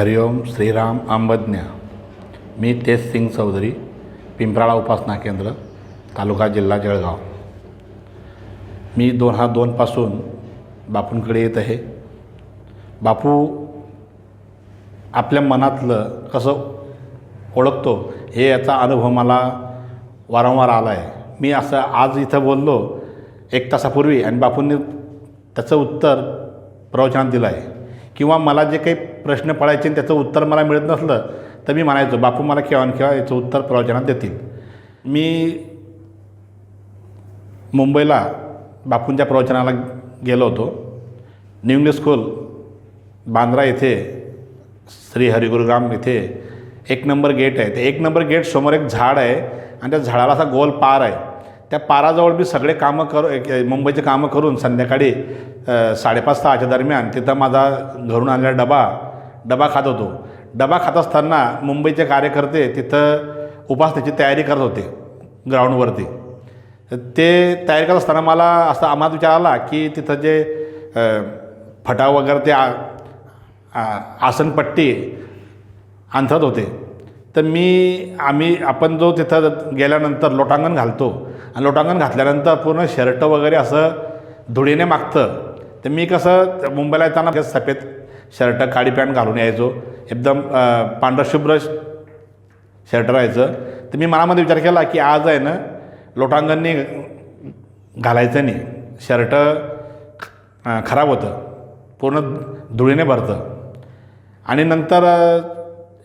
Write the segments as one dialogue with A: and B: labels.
A: हरिओम श्रीराम आंबज्ञ. मी तेज सिंग चौधरी पिंपराळा उपासना केंद्र तालुका जिल्हा जळगाव. मी दोन हा दोनपासून बापूंकडे येत आहे. बापू आपल्या मनातलं कसं ओळखतो हे याचा अनुभव मला वारंवार आला आहे मी असं आज इथं बोललो एक तासापूर्वी आणि बापूंनी त्याचं उत्तर प्रवचनात दिलं आहे किंवा मला जे काही प्रश्न पडायचे आणि त्याचं उत्तर मला मिळत नसलं तर मी म्हणायचो बापू मला केव्हा केव्हा याचं उत्तर प्रवचनात देतील. मी मुंबईला बापूंच्या प्रवचनाला गेलो होतो. न्यू इंग्लिश स्कूल बांद्रा येथे श्री हरिगुरुग्राम इथे एक नंबर गेट आहे. ते एक नंबर गेट समोर एक झाड आहे आणि त्या झाडाला असा गोल पार आहे. त्या पाराजवळ मी सगळे कामं करू एक- मुंबईचे कामं करून संध्याकाळी साडेपाच सहाच्या दरम्यान तिथं माझा घरून आणलेला डबा डबा खात होतो. डबा खात असताना मुंबईचे कार्यकर्ते तिथं उपासनेची तयारी करत होते ग्राउंडवरती. ते तयारी करत असताना मला असं आम्हाला विचार आला की तिथं जे फटा वगैरे ते आ- आसनपट्टी अंथरत होते. तर मी आम्ही आपण जो तिथं गेल्यानंतर लोटांगण घालतो आणि लोटांगण घातल्यानंतर पूर्ण शर्ट वगैरे असं धुळीने मागतं. तर मी कसं मुंबईला येताना कसं सफेद शर्ट काळी पॅन्ट घालून यायचो. एकदम पांढरशुभ्र शर्ट राहायचं. तर मी मनामध्ये विचार केला की आज आहे ना लोटांगणने घालायचं नाही. शर्ट खराब होतं. पूर्ण धुळीने भरतं. आणि नंतर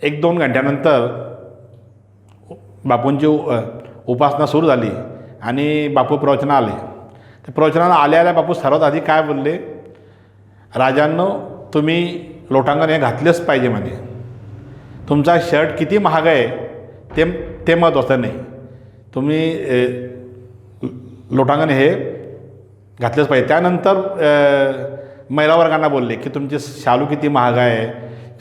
A: एक दोन घंट्यानंतर बापूंची उपासना सुरू झाली आणि बापू प्रवचना आले. तर प्रवचनाला आल्या आल्या बापू सर्वात आधी काय बोलले? राजांनो तुम्ही लोटांगण हे घातलेच पाहिजे म्हणे. तुमचा शर्ट किती महाग आहे ते ते महत्त्वाचं नाही. तुम्ही लोटांगण हे घातलेच पाहिजे. त्यानंतर महिला वर्गांना बोलले की तुमचे शालू किती महाग आहे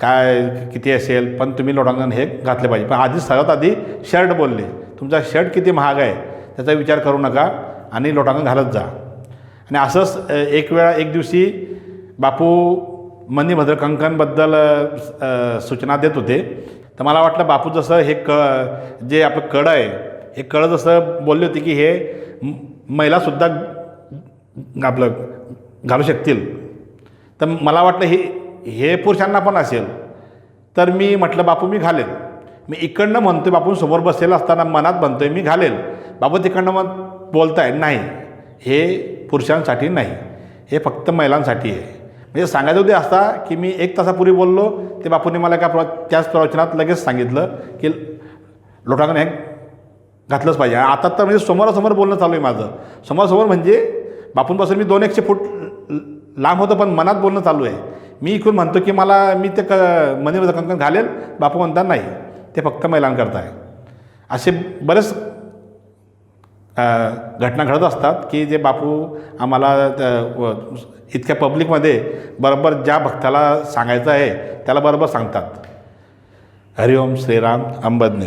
A: काय किती असेल पण तुम्ही लोटांगण हे घातले पाहिजे. पण आधी सर्वात आधी शर्ट बोलले. तुमचा शर्ट किती महाग आहे त्याचा विचार करू नका आणि लोटांगण घालत जा. आणि असंच एक वेळा एक दिवशी बापू मणिभद्र कंकणबद्दल सूचना देत होते. तर मला वाटलं बापू जसं हे क जे आपलं कड आहे हे कळ जसं बोलले होते की हे महिलासुद्धा आपलं घालू शकतील. तर मला वाटलं हे हे पुरुषांना पण असेल. तर मी म्हटलं बापू मी घालेल. मी इकडनं म्हणतोय बापू समोर बसलेला असताना मनात म्हणतोय मी घालेल. बापू तिकडनं मग बोलताय? नाही हे पुरुषांसाठी नाही. हे फक्त महिलांसाठी आहे. म्हणजे सांगायचं उद्या असता की मी एक तासापूर्वी बोललो ते बापूने मला एका प्र त्याच प्रवचनात लगेच सांगितलं की लोटांगण हे घातलंच पाहिजे. आता तर म्हणजे समोरासमोर बोलणं चालू आहे माझं. समोरासमोर म्हणजे बापूंपासून मी दोन एकशे फूट ल- लांब होतं पण मनात बोलणं चालू आहे. मी इकडून म्हणतो की मला मी ते क मनीमध्ये कंकण घालेल बापू म्हणतात नाही ते फक्त महिलांकरता आहे असे बरेच घटना घडत असतात की जे बापू आम्हाला इतक्या पब्लिकमध्ये बरोबर ज्या भक्ताला सांगायचं आहे त्याला बरोबर सांगतात. हरिओम श्रीराम अंबज्ञ.